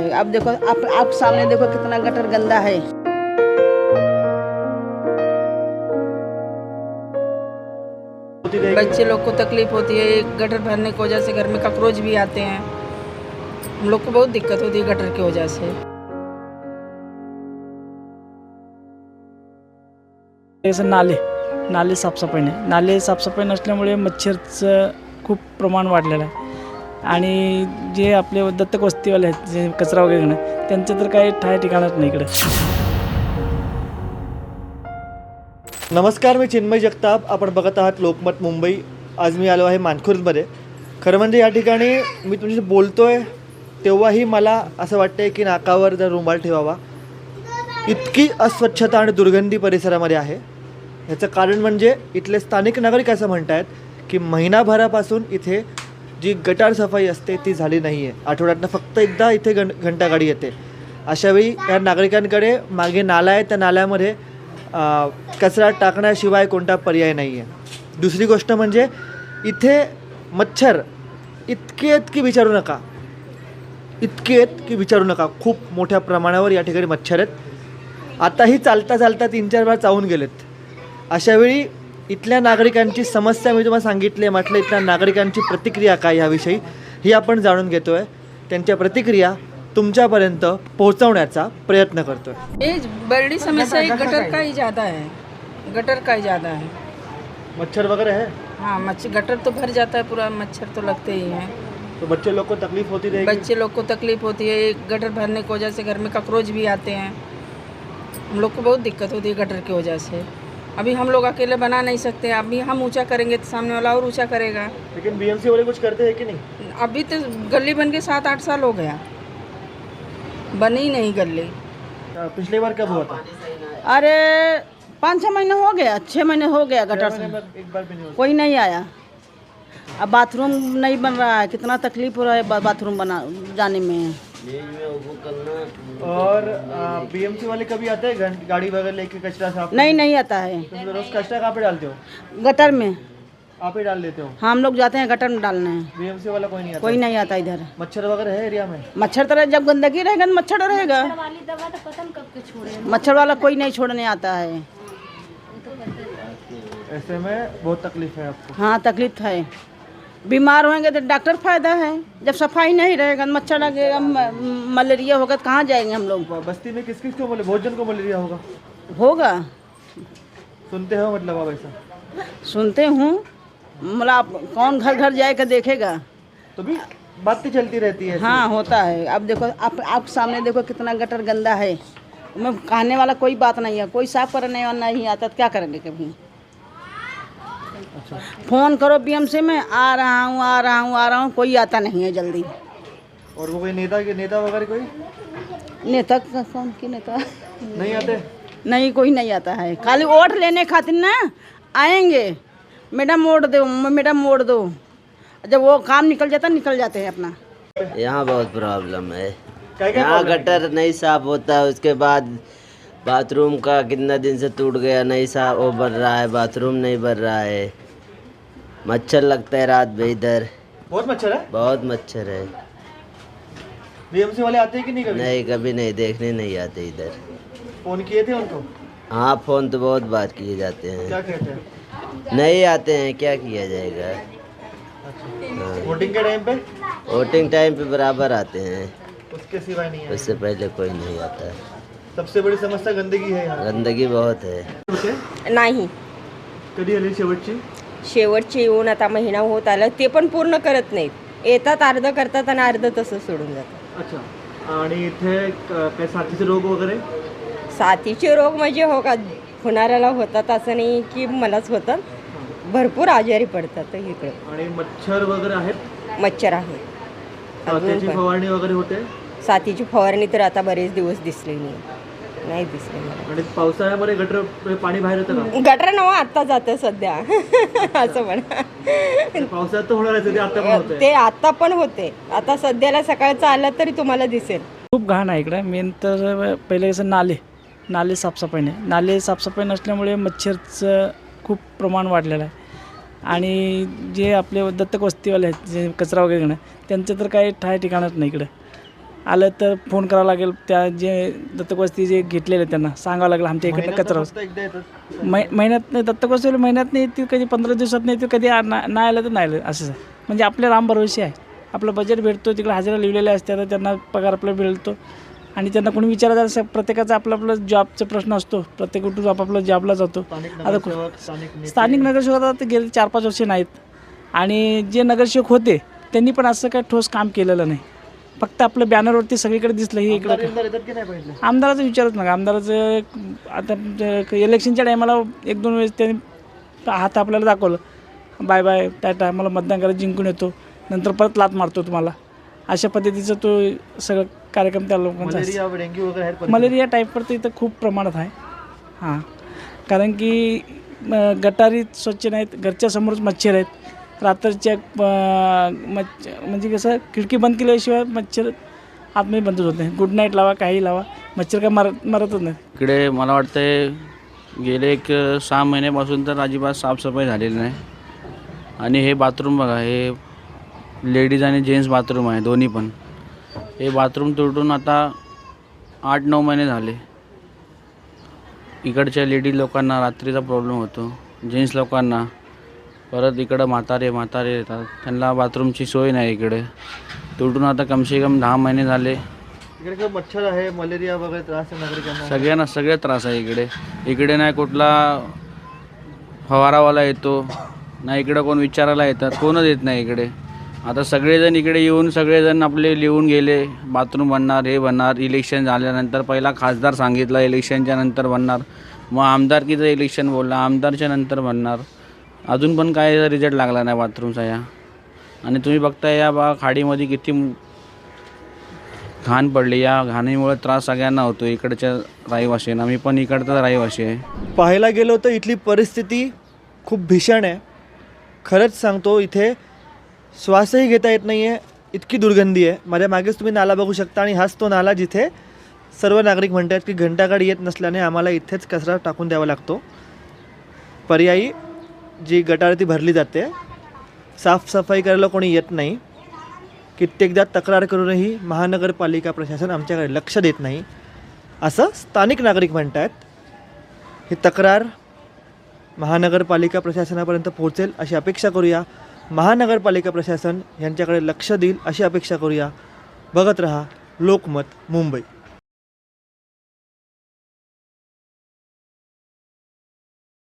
अब देखो आप आप सामने देखो कितना गटर गंदा है। बच्चे लोग को तकलीफ होती है गटर भरने की वजह से घर में ककरोच भी आते हैं। हम लोग को बहुत दिक्कत होती है गटर की वजह से। असं नाले नाले साफसफाई नाही। नाले साफसफाई नसल्यामुळे मच्छरचं खूप प्रमाण वाढलेलं आहे. आणि जे आपले दत्तक वस्तीवाले आहेत जे कचरा वगैरे घेणं त्यांचं तर काही ठाय ठिकाणच नाही इकडे. नमस्कार मी चिन्मय जगताप. आपण बघत आहात लोकमत मुंबई. आज मी आलो आहे मानखुर्दमध्ये. खरं म्हणजे या ठिकाणी मी तुमच्याशी बोलतो आहे तेव्हाही मला असं वाटतं आहे की नाकावर जर रुमाल ठेवावा. इतकी अस्वच्छता आणि दुर्गंधी परिसरामध्ये आहे. ह्याचं कारण म्हणजे इथले स्थानिक नागरिक असं म्हणत आहेत की महिनाभरापासून इथे जी गटार सफाई असते ती झाली नाही आहे आठवड्यातनं फक्त एकदा इथे घं घंटागाडी येते. अशावेळी या नागरिकांकडे मागे नाला आहे त्या नाल्यामध्ये कचरा टाकण्याशिवाय कोणता पर्याय नाही आहे दुसरी गोष्ट म्हणजे इथे मच्छर इतके आहेत की विचारू नका. इतके आहेत की विचारू नका. खूप मोठ्या प्रमाणावर या ठिकाणी मच्छर आहेत. आताही चालता चालता तीन चार वेळा चावून गेलेत. अशावेळी इथल्या नागरिकांची समस्या मी तुम्हाला सांगितली आहे म्हटलं इथल्या नागरिकांची प्रतिक्रिया काय ह्याविषयी ही आपण जाणून घेतो आहे त्यांच्या प्रतिक्रिया तुमच्यापर्यंत पोहोचवण्याचा प्रयत्न करतो आहे ये बड़ी समस्या गटर का ही ज़्यादा है गटर का ही ज़्यादा है मच्छर वगैरह है हाँ मच्छ गटर तो भर जाता है पूरा मच्छर तो लगते ही हैं। तो बच्चे लोग को तकलीफ होती रहेगी? बच्चे लोग को तकलीफ होती है गटर भरने की वजह से घर में ककरोच भी आते हैं। हम लोग को बहुत दिक्कत होती है गटर की वजह से। अभी हम लोग अकेले बना नहीं सकते अभी हम ऊँचा करेंगे तो सामने वाला और ऊँचा करेगा। लेकिन बीएमसी वाले कुछ करते हैं कि नहीं? अभी तो गली बन के सात आठ साल हो गया। बनी ही नहीं गली। पिछले बार कब हुआ था? अरे पाँच छः महीने हो गया छः महीने हो गया गटर से। कोई नहीं आया। अब बाथरूम नहीं बन रहा है कितना तकलीफ़ हो रहा है बाथरूम बना जाने में। और बीएमसी वाले कभी आते हैं गाड़ी वगैरह लेके कचरा साफ़ नहीं नहीं आता है। तो रोज कचरा कहाँ पे डालते हो? गटर में। आप ही डाल देते हो? हम लोग जाते हैं गटर में डालने। बीएमसी वाला कोई नहीं आता? कोई नहीं आता इधर। मच्छर वगैरह है एरिया में? मच्छर तरह जब गंदगी रहेगा तो मच्छर रहेगा। मच्छर वाला कोई नहीं छोड़ने आता है। ऐसे में बहुत तकलीफ़ है आपको। हाँ तकलीफ़ है। बीमार होंगे तो डॉक्टर फ़ायदा है। जब सफ़ाई नहीं रहेगा मच्छर लगेगा मलेरिया होगा तो कहाँ जाएँगे हम लोग? बस्ती में किस किस को मले बहुत जन को मलेरिया होगा। होगा। सुनते हो मतलब आप ऐसा? सुनते हूँ। मतलब आप कौन घर घर जाएगा देखेगा? तो भी बातें चलती रहती है हाँ होता है। अब देखो आप आप सामने देखो कितना गटर गंदा है। मैं कहने वाला कोई बात नहीं है। कोई साफ़ करने वाला नहीं आता तो क्या करेंगे कभी? फ़ोन करो बीएमसी में आ रहा हूँ आ रहा हूँ आ रहा हूँ कोई आता नहीं है जल्दी। और वो कोई नेता के नेता वगैरह कोई? नेता का- कौन की नेता? नहीं आते? नहीं कोई नहीं आता है। खाली वोट लेने खातिर ना आएँगे। मैडम वोट दो मैडम वोट दो। जब वो काम निकल जाता निकल जाते हैं अपना। यहाँ बहुत प्रॉब्लम है। यहाँ गटर नहीं साफ़ होता उसके बाद बाथरूम का कितना दिन से टूट गया नहीं साफ़ वो बन रहा है बाथरूम नहीं बन रहा है। मच्छर लगता है रात में इधर। बहुत मच्छर है? बहुत मच्छर है। बीएमसी वाले आते हैं कि नहीं कभी? नहीं कभी नहीं देखने नहीं आते इधर। फ़ोन किए थे उनको? हाँ फ़ोन तो बहुत बार किए जाते हैं। क्या कहते हैं? नहीं आते हैं क्या किया जाएगा? हाँ। वोटिंग के टाइम पे? वोटिंग टाइम पे बराबर आते हैं। उसके सिवाय नहीं उससे पहले कोई नहीं आता। है सबसे बड़ी समस्या गंदगी है गंदगी बहुत है? नाही। कधी आली शेवटची शेवटचे येऊन आता महिना होत आला ते पण पूर्ण करत नाहीत. येतात अर्ध करतात आणि अर्ध तसं सोडून जातात. अच्छा. आणि इथे क- काय साथीचे रोग वगैरे? साथीचे रोग म्हणजे हो का होणाऱ्याला होतात असं नाही की मलाच होतात. भरपूर आजारी पडतात इकडे. आणि मच्छर वगैरे आहेत? मच्छर आहे अजून त्याची पण. फवारणी वगैरे होते? साथीची फवारणी तर आता बरेच दिवस दिसली नाही. नाही दिसली मला. आणि पावसाळ्यामध्ये गटर पाणी बाहेर येतं का? गटर नवा आत्ता जातं सध्या. असं म्हणा. पावसाळ्यात तर होणार आहे ते आता पण होतंय. ते आत्ता पण होते. आता सध्याला सकाळचं आलं तरी तुम्हाला दिसेल. खूप घाण आहे इकडे. मेन तर पहिले कसं नाले नाले साफसफाई नाही नाले साफसफाई नसल्यामुळे मच्छरचं खूप प्रमाण वाढलेलं आहे. आणि जे आपले दत्तक वस्तीवाले आहेत जे कचरा वगैरे घेणं त्यांचं तर काही ठाय ठिकाणच नाही इकडे. आलं तर फोन करावा लागेल. त्या जे दत्तकवस्ती जे घेतलेले त्यांना सांगावं लागेल आमच्या इकडनं कचरा फक्त एकदा येतात मै महिन्यात नाही दत्तकवस्तीला महिन्यात नाही येतील कधी पंधरा दिवसात नाही येतील कधी आ- ना- नाही आलं तर नाही आलं असंच आहे म्हणजे आपले राम भरोसे आहे. आपलं बजेट भेटतो तिकडे हजेरा लिहिलेले असते तर त्यांना पगार आपला मिळतो. आणि त्यांना कोणी विचारायचं असं प्रत्येकाचा आपला आपला जॉबचा प्रश्न असतो. प्रत्येक कुठून आपापला जॉबला जातो. स्थानिक आता नगरसेवक स्थानिक नेते. स्थानिक नगरसेवक आता गेले चार पाच वर्षे नाहीत. आणि जे नगरसेवक होते त्यांनी पण असं काही ठोस काम केलेलं नाही. फक्त आपलं बॅनरवरती सगळीकडे दिसलं हे इकडं आमदाराचं विचारच नका. आमदाराचं आता इलेक्शनच्या टायमाला एक दोन वेळेस त्यांनी हात आपल्याला दाखवलं. बाय बाय त्या टायमाला मतदान करायला जिंकून येतो. नंतर परत लात मारतो तुम्हाला. अशा पद्धतीचं तो सगळं कार्यक्रम त्या लोकांचा. मलेरिया डेंग्यू वगैरे आहेत परिस्थिती. मलेरिया टाईपवर तर इथं खूप प्रमाणात आहे. हां. कारण की गटारी स्वच्छ नाहीत घरच्या समोरच मच्छर आहेत. रात्रीच्या मच्छ म्हणजे कसं खिडकी बंद केल्याशिवाय मच्छर आतमध्ये बंदच होत नाही. गुड नाईट लावा काही लावा. मच्छर काय मरत मरतच नाही इकडे मला वाटतं गेले एक सहा महिन्यापासून तर अजिबात साफसफाई झालेली नाही. आणि हे बाथरूम बघा हे लेडीज आणि जेंट्स बाथरूम आहे दोन्ही पण. हे बाथरूम तुटून आता आठ नऊ महिने झाले. इकडच्या लेडीज लोकांना रात्रीचा प्रॉब्लेम होतो जेंट्स लोकांना. परत इकडं म्हातारे म्हातारे येतात. त्यांना बाथरूमची सोय नाही इकडे. तुटून आता कमसे कम दहा महिने झाले. इकडे काय मच्छर आहे मलेरिया वगैरे त्रास आहे नागरिकांना. सगळ्यांना सगळे त्रास आहे इकडे. इकडे नाही कुठला फवारावाला येतो नाही इकडं कोण विचारायला येतात कोणच येत नाही इकडे. आता सगळेजण इकडे येऊन सगळेजण आपले लिहून गेले बाथरूम बनणार हे बनणार इलेक्शन झाल्यानंतर पहिला खासदार सांगितलं इलेक्शनच्या नंतर बनणार. मग आमदारकीचं इलेक्शन बोलला आमदारच्या नंतर बनणार. अजून पण काय रिझल्ट लागला नाही बाथरूमचा या. आणि तुम्ही बघताय या बा खाडीमध्ये किती घाण पडली. या घाणीमुळे त्रास सगळ्यांना होतो. इकडच्या रहिवाशींना. मी पण इकडचा रहिवाशी आहे. पाहायला गेलो तर इथली परिस्थिती खूप भीषण आहे. खरंच सांगतो इथे श्वासही घेता येत नाही आहे इतकी दुर्गंधी आहे. माझ्या मागेच तुम्ही नाला बघू शकता आणि हाच तो नाला जिथे सर्व नागरिक म्हणतात की घंटागाडी येत नसल्याने आम्हाला इथेच कचरा टाकून द्यावा लागतो. पर्यायी जी गटार ती भरली जाते साफसफाई करायला कोणी येत नाही. कित्येकदा तक्रार करूनही महानगरपालिका प्रशासन आमच्याकडे लक्ष देत नाही. असं स्थानिक नागरिक म्हणत आहेत ही तक्रार महानगरपालिका प्रशासनापर्यंत पोहोचेल अशी अपेक्षा करूया. महानगरपालिका प्रशासन यांच्याकडे लक्ष देईल अशी अपेक्षा करूया. बघत रहा लोकमत मुंबई.